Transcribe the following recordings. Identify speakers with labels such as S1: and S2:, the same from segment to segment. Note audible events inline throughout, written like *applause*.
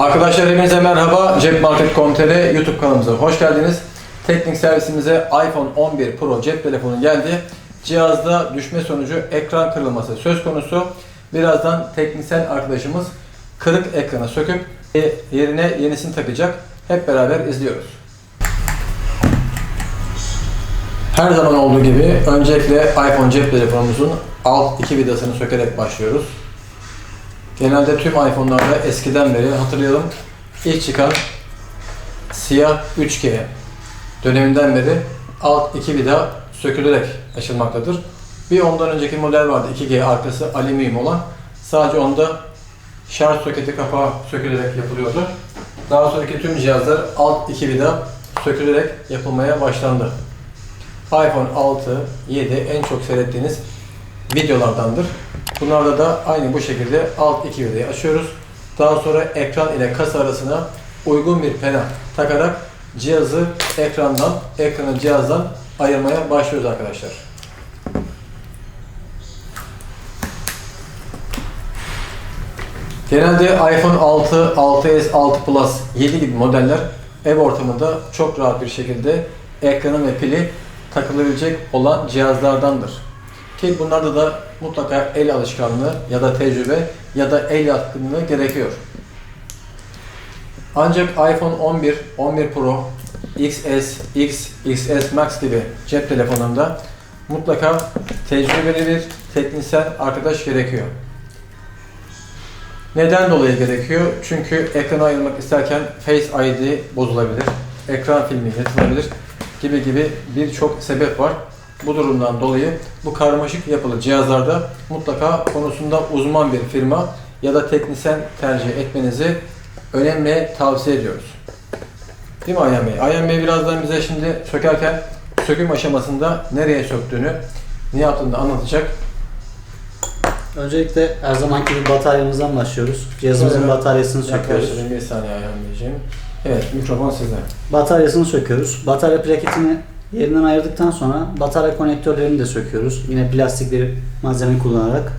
S1: Arkadaşlar hepinize merhaba. Cepmarket.com.tr YouTube kanalımıza hoş geldiniz. Teknik servisimize iPhone 11 Pro cep telefonu geldi. Cihazda düşme sonucu ekran kırılması söz konusu. Birazdan teknisyen arkadaşımız kırık ekranı söküp e, yerine yenisini takacak. Hep beraber izliyoruz. Her zaman olduğu gibi öncelikle iPhone cep telefonumuzun alt iki vidasını sökerek başlıyoruz. Genelde tüm iPhone'larda eskiden beri hatırlayalım ilk çıkan siyah 3G döneminden beri alt iki vida sökülerek açılmaktadır. Bir ondan önceki model vardı 2G arkası alüminyum olan. Sadece onda şarj soketi kapağı sökülerek yapılıyordu. Daha sonraki tüm cihazlar alt iki vida sökülerek yapılmaya başlandı. iPhone 6, 7 en çok seyrettiğiniz videolardandır. Bunlarda da aynı bu şekilde alt iki vidayı açıyoruz. Daha sonra ekran ile kasa arasına uygun bir pena takarak cihazı ekrandan, ekranı cihazdan ayırmaya başlıyoruz arkadaşlar. Genelde iPhone 6, 6s, 6 Plus, 7 gibi modeller ev ortamında çok rahat bir şekilde ekranı ve pili takılabilecek olan cihazlardandır. Ki bunlarda da mutlaka el alışkanlığı ya da tecrübe ya da el yatkınlığı gerekiyor. Ancak iPhone 11, 11 Pro, XS, X, XS Max gibi cep telefonunda mutlaka tecrübeli bir teknisyen arkadaş gerekiyor. Neden dolayı gerekiyor? Çünkü ekranı ayırmak isterken Face ID bozulabilir, ekran filmi yırtılabilir gibi gibi birçok sebep var. Bu durumdan dolayı bu karmaşık yapılı cihazlarda mutlaka konusunda uzman bir firma ya da teknisyen tercih etmenizi önemli tavsiye ediyoruz. Değil mi Ayhan Bey? Ayhan Bey birazdan bize şimdi sökerken söküm aşamasında nereye söktüğünü, ne yaptığını anlatacak.
S2: Öncelikle her zamanki gibi bataryamızdan başlıyoruz. Cihazımızın
S1: Şöyle
S2: bataryasını söküyoruz.
S1: Yaklaştırın bir saniye Ayhan Beyciğim. Evet, mikrofon sizde.
S2: Bataryasını söküyoruz. Batarya plaketini yerinden ayırdıktan sonra batarya konektörlerini de söküyoruz. Yine plastik bir malzeme kullanarak.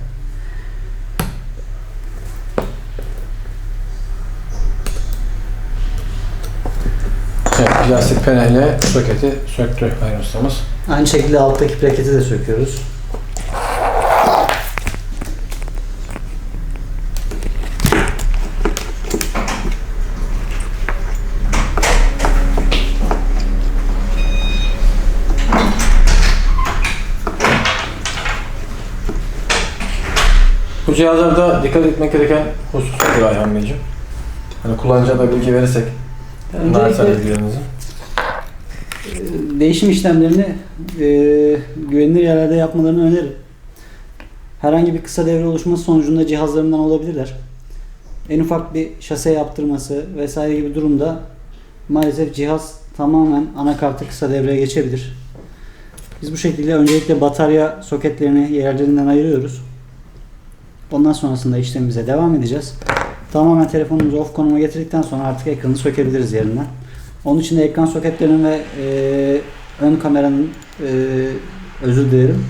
S1: Evet, plastik peneyle soketi söktü ustamız.
S2: Aynı şekilde alttaki plaketi de söküyoruz.
S1: Bu cihazlarda dikkat etmek gereken hususlar Ayhan Beyciğim. Hani kullanıcıya da bilgi verirsek.
S2: Öncelikle
S1: bilgilerinizi.
S2: e, değişim işlemlerini e, güvenilir yerlerde yapmalarını öneririm. Herhangi bir kısa devre oluşması sonucunda cihazlarından olabilirler. En ufak bir şase yaptırması vesaire gibi durumda maalesef cihaz tamamen anakartı kısa devreye geçebilir. Biz bu şekilde öncelikle batarya soketlerini yerlerinden ayırıyoruz. Ondan sonrasında işlemimize devam edeceğiz. Tamamen telefonumuzu off konuma getirdikten sonra artık ekranı sökebiliriz yerinden. Onun için de ekran soketlerinin ve e, ön kameranın e, özür dilerim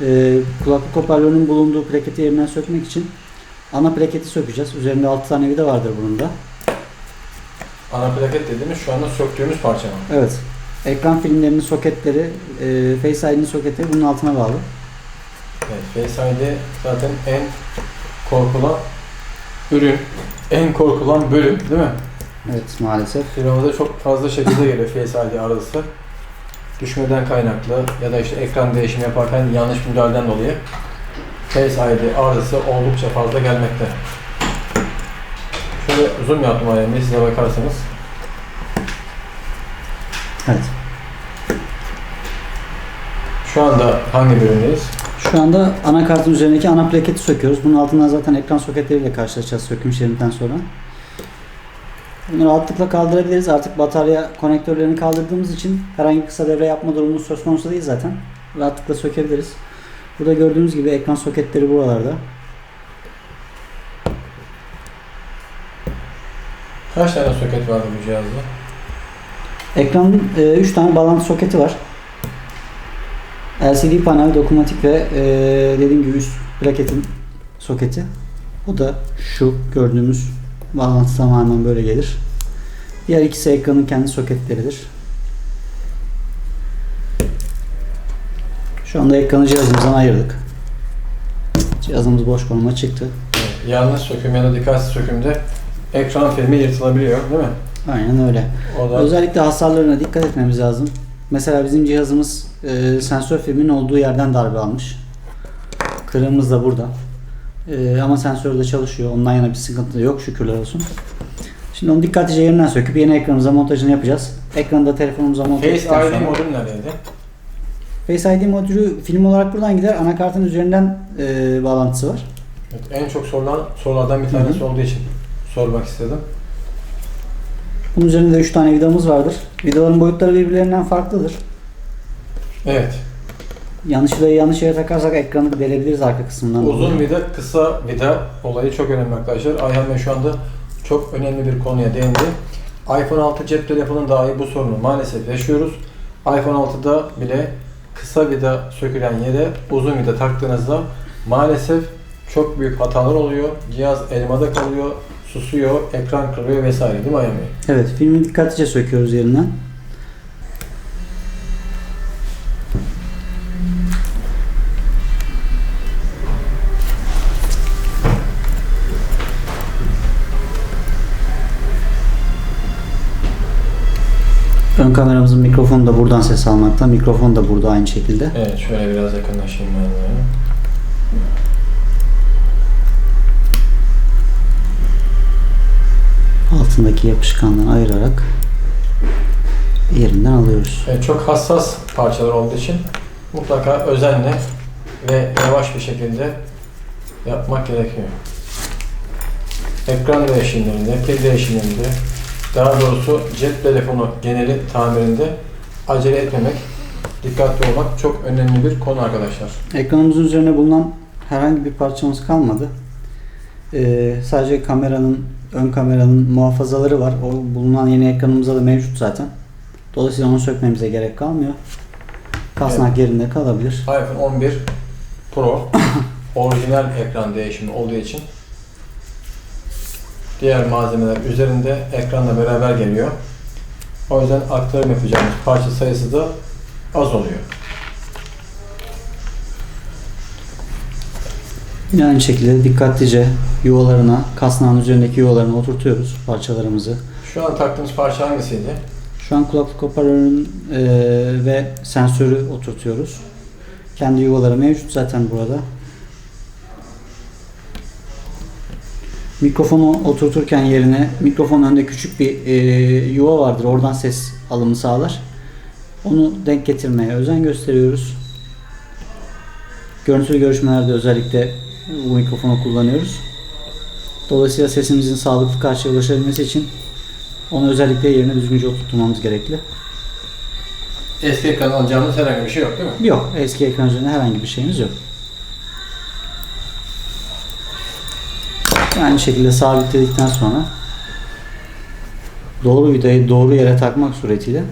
S2: e, kulaklık hoparlörünün bulunduğu plaketi yerinden sökmek için ana plaketi sökeceğiz. Üzerinde 6 tane vida vardır bunun da.
S1: Ana plaket dediğimiz şu anda söktüğümüz parça mı?
S2: Evet. Ekran filmlerinin soketleri, e, Face ID'nin soketleri bunun altına bağlı.
S1: Evet, Face ID zaten en korkulan ürün, en korkulan bölüm değil mi?
S2: Evet maalesef.
S1: Firmamıza çok fazla şekilde geliyor Face ID arızası. Düşmeden kaynaklı ya da işte ekran değişimi yaparken yanlış müdahaleden dolayı Face ID arızası oldukça fazla gelmekte. Şöyle zoom yaptım Bey size bakarsanız.
S2: Evet.
S1: Şu anda hangi bölümdeyiz?
S2: Şu anda anakartın üzerindeki ana plaketi söküyoruz. Bunun altından zaten ekran soketleriyle karşılaşacağız söküm işleminden sonra. Bunu rahatlıkla kaldırabiliriz. Artık batarya konektörlerini kaldırdığımız için herhangi bir kısa devre yapma durumumuz söz konusu değil zaten. Rahatlıkla sökebiliriz. Burada gördüğünüz gibi ekran soketleri buralarda.
S1: Kaç tane soket vardı bu cihazda?
S2: Ekranın 3 tane bağlantı soketi var. LCD panel, dokunmatik ve e, dediğim gibi üst plaketin soketi. Bu da şu gördüğümüz Bağlantı tamamen böyle gelir. Diğer ikisi ekranın kendi soketleridir. Şu anda ekranı cihazımızdan ayırdık. Cihazımız boş konuma çıktı.
S1: Yanlış söküm ya da dikkatsiz sökümde ekran filmi yırtılabiliyor değil mi?
S2: Aynen öyle.
S1: Da
S2: Özellikle hasarlarına dikkat etmemiz lazım. Mesela bizim cihazımız e, sensör filmin olduğu yerden darbe almış. Kırığımız da burada. E, ama sensör de çalışıyor. Ondan yana bir sıkıntı yok şükürler olsun. Şimdi onu dikkatlice yerinden söküp yeni ekranımıza montajını yapacağız. Ekranı da telefonumuza monte
S1: Face ID
S2: sonra.
S1: modül neredeydi?
S2: Face ID modülü film olarak buradan gider. Anakartın üzerinden e, bağlantısı var.
S1: Evet, en çok sorulan sorulardan bir tanesi olduğu için sormak istedim.
S2: Bunun üzerinde 3 tane vidamız vardır. Vidaların boyutları birbirlerinden farklıdır.
S1: Evet.
S2: Yanlış vidayı yanlış yere takarsak ekranı delebiliriz arka kısmından.
S1: Uzun vida, kısa vida olayı çok önemli arkadaşlar. Ayhan Bey şu anda çok önemli bir konuya değindi. iPhone 6 cep telefonun dahi bu sorunu maalesef yaşıyoruz. iPhone 6'da bile kısa vida sökülen yere uzun vida taktığınızda maalesef çok büyük hatalar oluyor. Cihaz elmada kalıyor, susuyor, ekran kırılıyor vesaire değil mi Ayhan Bey?
S2: Evet, filmi dikkatlice söküyoruz yerinden. Ön kameramızın mikrofonu da buradan ses almakta. Mikrofon da burada aynı şekilde.
S1: Evet şöyle biraz yakınlaşayım ben de.
S2: Altındaki yapışkandan ayırarak yerinden alıyoruz.
S1: Evet, çok hassas parçalar olduğu için mutlaka özenle ve yavaş bir şekilde yapmak gerekiyor. Ekran değişimlerinde, pil değişimlerinde, daha doğrusu cep telefonu geneli tamirinde acele etmemek, dikkatli olmak çok önemli bir konu arkadaşlar.
S2: Ekranımızın üzerine bulunan herhangi bir parçamız kalmadı. Ee, sadece kameranın, ön kameranın muhafazaları var. O bulunan yeni ekranımızda da mevcut zaten. Dolayısıyla onu sökmemize gerek kalmıyor. Kasnak yerinde kalabilir.
S1: iPhone 11 Pro *laughs* orijinal ekran değişimi olduğu için diğer malzemeler üzerinde ekranla beraber geliyor. O yüzden aktarım yapacağımız parça sayısı da az oluyor.
S2: Yine aynı şekilde dikkatlice yuvalarına, kasnağın üzerindeki yuvalarına oturtuyoruz parçalarımızı.
S1: Şu an taktığımız parça hangisiydi?
S2: Şu an kulaklık hoparlörün eee, ve sensörü oturtuyoruz. Kendi yuvaları mevcut zaten burada. Mikrofonu oturturken yerine mikrofon önünde küçük bir eee, yuva vardır. Oradan ses alımı sağlar. Onu denk getirmeye özen gösteriyoruz. Görüntülü görüşmelerde özellikle bu mikrofonu kullanıyoruz. Dolayısıyla sesimizin sağlıklı karşıya ulaşabilmesi için onu özellikle yerine düzgünce oturtmamız gerekli.
S1: Eski ekran alacağımız herhangi bir şey yok değil mi?
S2: Yok, eski ekran üzerinde herhangi bir şeyimiz yok. Aynı şekilde sabitledikten sonra doğru vidayı doğru yere takmak suretiyle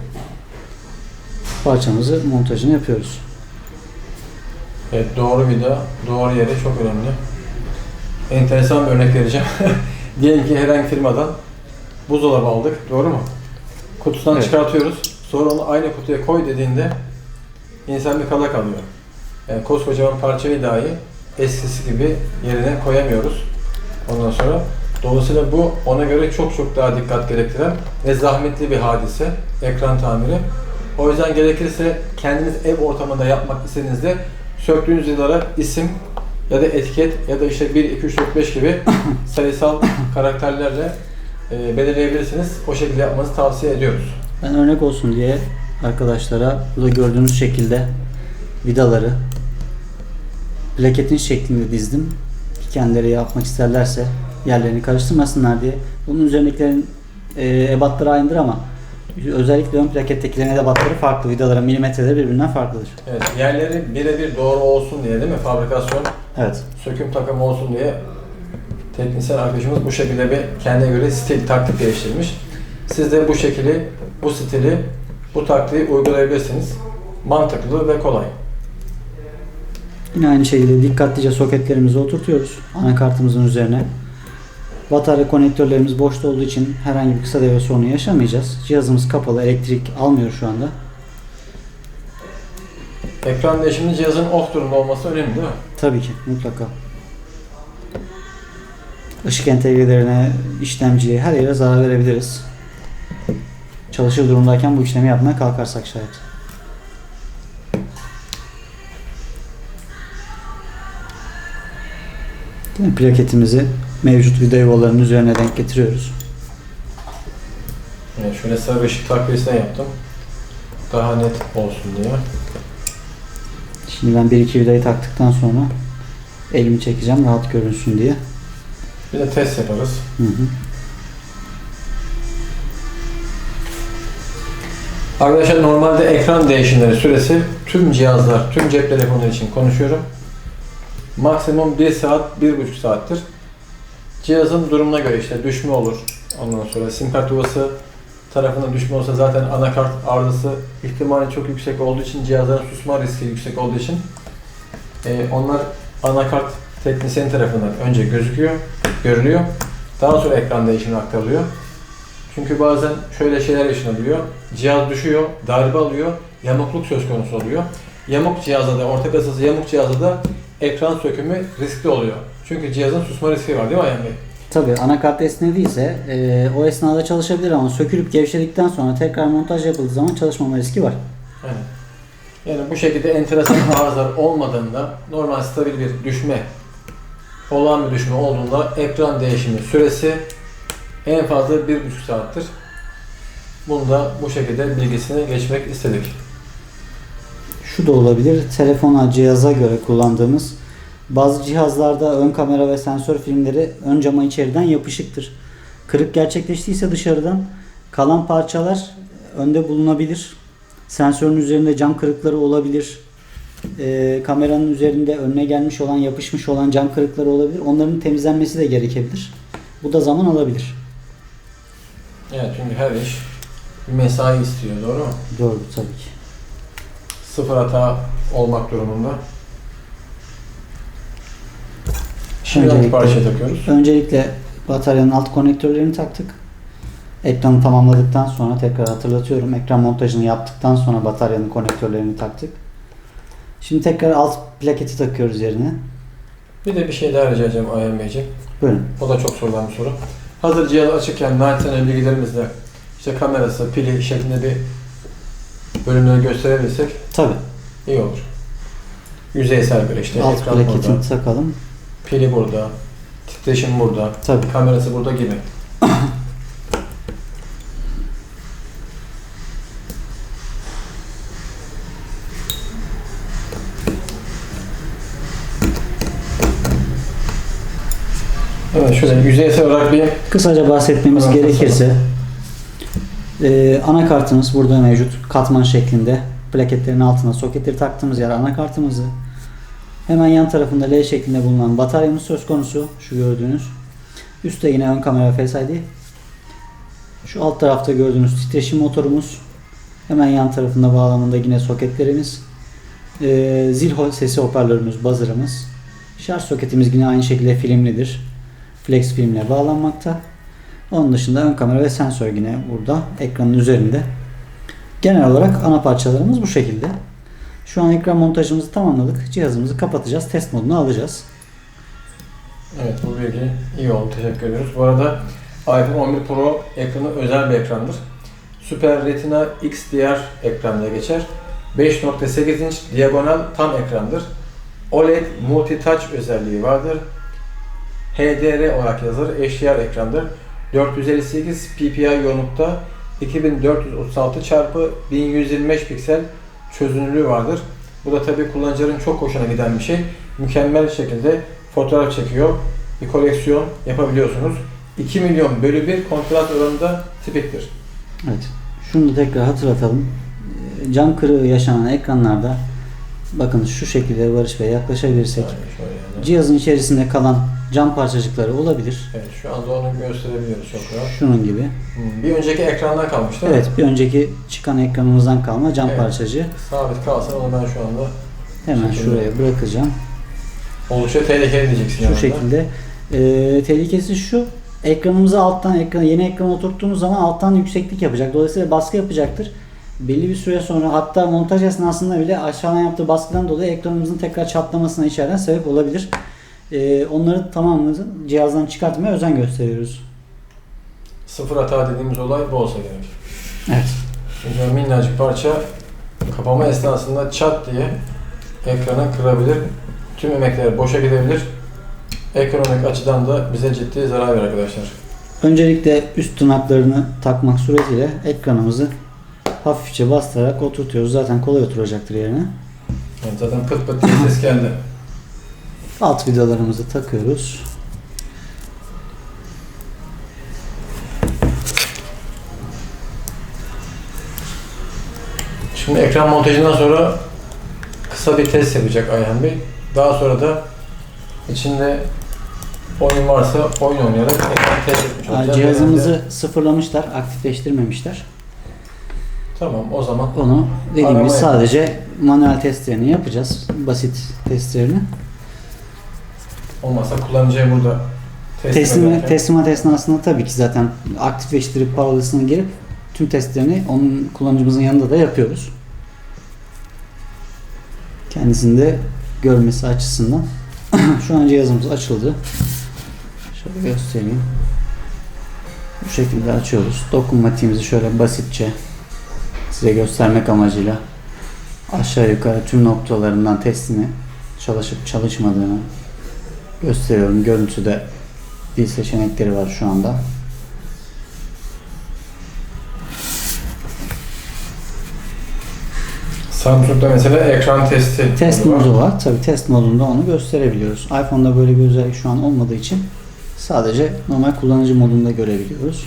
S2: parçamızı montajını yapıyoruz.
S1: Evet, doğru vida, doğru yere çok önemli. Enteresan bir örnek vereceğim. *laughs* Diyelim ki herhangi firmadan buzdolabı aldık, doğru mu? Kutusundan
S2: Evet.
S1: çıkartıyoruz. Sonra onu aynı kutuya koy dediğinde insan bir kala kalıyor. Yani koskocaman parça vidayı eskisi gibi yerine koyamıyoruz. Ondan sonra dolayısıyla bu ona göre çok çok daha dikkat gerektiren ve zahmetli bir hadise ekran tamiri. O yüzden gerekirse kendiniz ev ortamında yapmak istediğinizde söktüğünüz yıllara isim ya da etiket ya da işte 1, 2, 3, 4, 5 gibi *laughs* sayısal karakterlerle e, belirleyebilirsiniz. O şekilde yapmanızı tavsiye ediyoruz.
S2: Ben örnek olsun diye arkadaşlara burada gördüğünüz şekilde vidaları plaketin şeklinde dizdim. Kendileri yapmak isterlerse yerlerini karıştırmasınlar diye. Bunun üzerindekilerin e, ebatları aynıdır ama özellikle ön plakettekilerin ebatları farklı. Vidaların milimetreleri birbirinden farklıdır.
S1: Evet, yerleri birebir doğru olsun diye değil mi? Fabrikasyon,
S2: Evet.
S1: söküm takımı olsun diye teknisyen arkadaşımız bu şekilde bir kendine göre stil, taktik geliştirmiş. Siz de bu şekli, bu stili, bu taktiği uygulayabilirsiniz. Mantıklı ve kolay.
S2: Yine aynı şekilde dikkatlice soketlerimizi oturtuyoruz anakartımızın üzerine. Batarya konektörlerimiz boşta olduğu için herhangi bir kısa devre sorunu yaşamayacağız. Cihazımız kapalı, elektrik almıyor şu anda.
S1: Ekran değişiminde cihazın off durumda olması önemli değil mi?
S2: Tabii ki, mutlaka. Işık entegrelerine, işlemciye, her yere zarar verebiliriz. Çalışır durumdayken bu işlemi yapmaya kalkarsak şayet. Plaketimizi mevcut vida yuvalarının üzerine denk getiriyoruz.
S1: Yani şöyle sarı ışık takviyesine yaptım. Daha net olsun diye.
S2: Şimdi ben bir iki vidayı taktıktan sonra elimi çekeceğim rahat görünsün diye.
S1: Bir de test yaparız.
S2: Hı hı.
S1: Arkadaşlar normalde ekran değişimleri süresi tüm cihazlar, tüm cep telefonları için konuşuyorum. Maksimum 1 saat, 1,5 saattir. Cihazın durumuna göre işte düşme olur. Ondan sonra sim kart yuvası tarafına düşme olsa zaten anakart arızası ihtimali çok yüksek olduğu için cihazların susma riski yüksek olduğu için e, onlar anakart teknisyen tarafından önce gözüküyor, görülüyor. Daha sonra ekran değişimine aktarılıyor. Çünkü bazen şöyle şeyler yaşanabiliyor. Cihaz düşüyor, darbe alıyor, yamukluk söz konusu oluyor. Yamuk cihazda da, orta kasası yamuk cihazda da ekran sökümü riskli oluyor. Çünkü cihazın susma riski var değil mi Ayhan Bey?
S2: Tabii anakart esnediyse e, o esnada çalışabilir ama sökülüp gevşedikten sonra tekrar montaj yapıldığı zaman çalışmama riski var.
S1: Aynen. Yani bu şekilde enteresan *laughs* arızalar olmadığında normal stabil bir düşme, olağan bir düşme olduğunda ekran değişimi süresi en fazla 1,5 saattir. Bunu da bu şekilde bilgisini geçmek istedik.
S2: Şu da olabilir. Telefona, cihaza göre kullandığımız bazı cihazlarda ön kamera ve sensör filmleri ön cama içeriden yapışıktır. Kırık gerçekleştiyse dışarıdan kalan parçalar önde bulunabilir. Sensörün üzerinde cam kırıkları olabilir. Ee, kameranın üzerinde önüne gelmiş olan, yapışmış olan cam kırıkları olabilir. Onların temizlenmesi de gerekebilir. Bu da zaman alabilir.
S1: Evet çünkü her iş bir mesai istiyor doğru mu?
S2: Doğru tabii ki.
S1: Sıfır hata olmak durumunda. Şimdi hangi parçayı takıyoruz?
S2: Öncelikle bataryanın alt konektörlerini taktık. Ekranı tamamladıktan sonra tekrar hatırlatıyorum. Ekran montajını yaptıktan sonra bataryanın konektörlerini taktık. Şimdi tekrar alt plaketi takıyoruz yerine.
S1: Bir de bir şey daha rica edeceğim Ayhan Beyciğim.
S2: Buyurun.
S1: O da çok sorulan bir soru. Hazır cihaz açıkken naçizane bilgilerimizle işte kamerası, pili şeklinde bir bölümleri gösterebilirsek
S2: Tabii.
S1: iyi olur. Yüzeysel böyle işte
S2: alt
S1: ekran
S2: plaketini
S1: burada,
S2: takalım.
S1: pili burada, titreşim burada,
S2: Tabii.
S1: kamerası burada gibi. *coughs* Evet şöyle yüzeysel olarak bir
S2: Kısaca bahsetmemiz gerekirse e, anakartımız burada mevcut. Katman şeklinde. Plaketlerin altına soketleri taktığımız yer anakartımızı. Hemen yan tarafında L şeklinde bulunan bataryamız söz konusu. Şu gördüğünüz. Üstte yine ön kamera Face ID. Şu alt tarafta gördüğünüz titreşim motorumuz. Hemen yan tarafında bağlamında yine soketlerimiz. Ee, zil sesi hoparlörümüz, buzzer'ımız. Şarj soketimiz yine aynı şekilde filmlidir. Flex filmle bağlanmakta. Onun dışında ön kamera ve sensör yine burada ekranın üzerinde. Genel olarak ana parçalarımız bu şekilde. Şu an ekran montajımızı tamamladık. Cihazımızı kapatacağız. Test moduna alacağız.
S1: Evet bu bilgi iyi oldu. Teşekkür ediyoruz. Bu arada iPhone 11 Pro ekranı özel bir ekrandır. Super Retina XDR ekran diye geçer. 5.8 inç diagonal tam ekrandır. OLED Multi Touch özelliği vardır. HDR olarak yazılır. HDR ekrandır. 458 ppi yoğunlukta 2436 çarpı 1125 piksel çözünürlüğü vardır. Bu da tabii kullanıcıların çok hoşuna giden bir şey. Mükemmel şekilde fotoğraf çekiyor. Bir koleksiyon yapabiliyorsunuz. 2 milyon bölü 1 kontrast oranında tipiktir.
S2: Evet. Şunu da tekrar hatırlatalım. Cam kırığı yaşanan ekranlarda bakın şu şekilde Barış Bey yaklaşabilirsek
S1: Yani şöyle yani.
S2: cihazın içerisinde kalan cam parçacıkları olabilir.
S1: Evet şu anda onu gösterebiliyoruz çok rahat.
S2: Şunun gibi.
S1: Hmm, Bir önceki ekrandan kalmış değil mi?
S2: Evet, bir önceki çıkan ekranımızdan kalma cam
S1: Evet.
S2: parçacığı.
S1: Sabit kalsın onu ben şu anda
S2: Hemen
S1: Şekilde.
S2: şuraya bırakacağım.
S1: oldukça tehlikeli diyeceksin.
S2: Şu şekilde. Ee, tehlikesi şu. ekranımızı alttan ekran yeni ekran oturttuğumuz zaman alttan yükseklik yapacak. Dolayısıyla baskı yapacaktır. Belli bir süre sonra hatta montaj esnasında bile aşağıdan yaptığı baskıdan dolayı ekranımızın tekrar çatlamasına içeriden sebep olabilir. Ee, onları tamamını cihazdan çıkartmaya özen gösteriyoruz.
S1: Sıfır hata dediğimiz olay bu olsa gerek.
S2: Evet.
S1: Çünkü o minnacık parça kapama esnasında çat diye ekranı kırabilir. Tüm emekler boşa gidebilir. Ekonomik açıdan da bize ciddi zarar verir arkadaşlar.
S2: Öncelikle üst tırnaklarını takmak suretiyle ekranımızı hafifçe bastırarak oturtuyoruz. Zaten kolay oturacaktır yerine.
S1: Yani zaten pıt pıt diye ses geldi.
S2: Alt vidalarımızı takıyoruz.
S1: Şimdi ekran montajından sonra kısa bir test yapacak Ayhan Bey. Daha sonra da içinde oyun varsa oyun oynayarak ekran test etmiş olacağız.
S2: cihazımızı
S1: Genelde-
S2: sıfırlamışlar, aktifleştirmemişler.
S1: Tamam o zaman
S2: Onu dediğim gibi sadece manuel testlerini yapacağız. Basit testlerini.
S1: Olmazsa kullanıcıya burada teslim
S2: Teslim,
S1: ederken-
S2: teslimat esnasında tabii ki zaten aktifleştirip parolasını girip tüm testlerini onun kullanıcımızın yanında da yapıyoruz. Kendisini de görmesi açısından. *clears throat* Şu an cihazımız açıldı. Şöyle göstereyim. Bu şekilde açıyoruz. Dokunmatiğimizi şöyle basitçe size göstermek amacıyla aşağı yukarı tüm noktalarından testini çalışıp çalışmadığını gösteriyorum. Görüntüde dil seçenekleri var şu anda.
S1: Samsung'da mesela ekran testi.
S2: Test
S1: modu var.
S2: modu var. Tabi test modunda onu gösterebiliyoruz. iPhone'da böyle bir özellik şu an olmadığı için sadece normal kullanıcı modunda görebiliyoruz.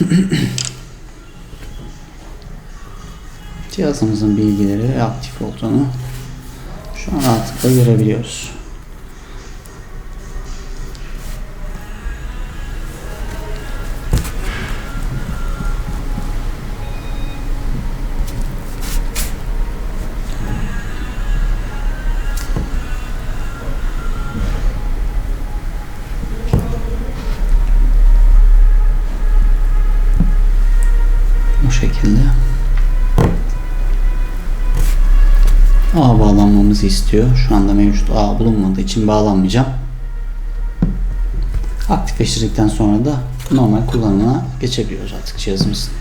S2: *clears throat* Cihazımızın bilgileri aktif olduğunu şu an rahatlıkla görebiliyoruz. Bağlanmamızı istiyor. Şu anda mevcut ağ bulunmadığı için bağlanmayacağım. Aktifleştirdikten sonra da normal kullanımına geçebiliyoruz artık cihazımızın.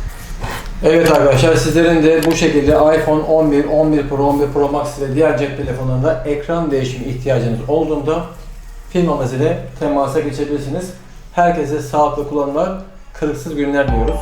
S1: Evet arkadaşlar sizlerin de bu şekilde iPhone 11, 11 Pro, 11 Pro Max ve diğer cep telefonlarında ekran değişimi ihtiyacınız olduğunda firmamız ile temasa geçebilirsiniz. Herkese sağlıklı kullanımlar, kırıksız günler diyoruz.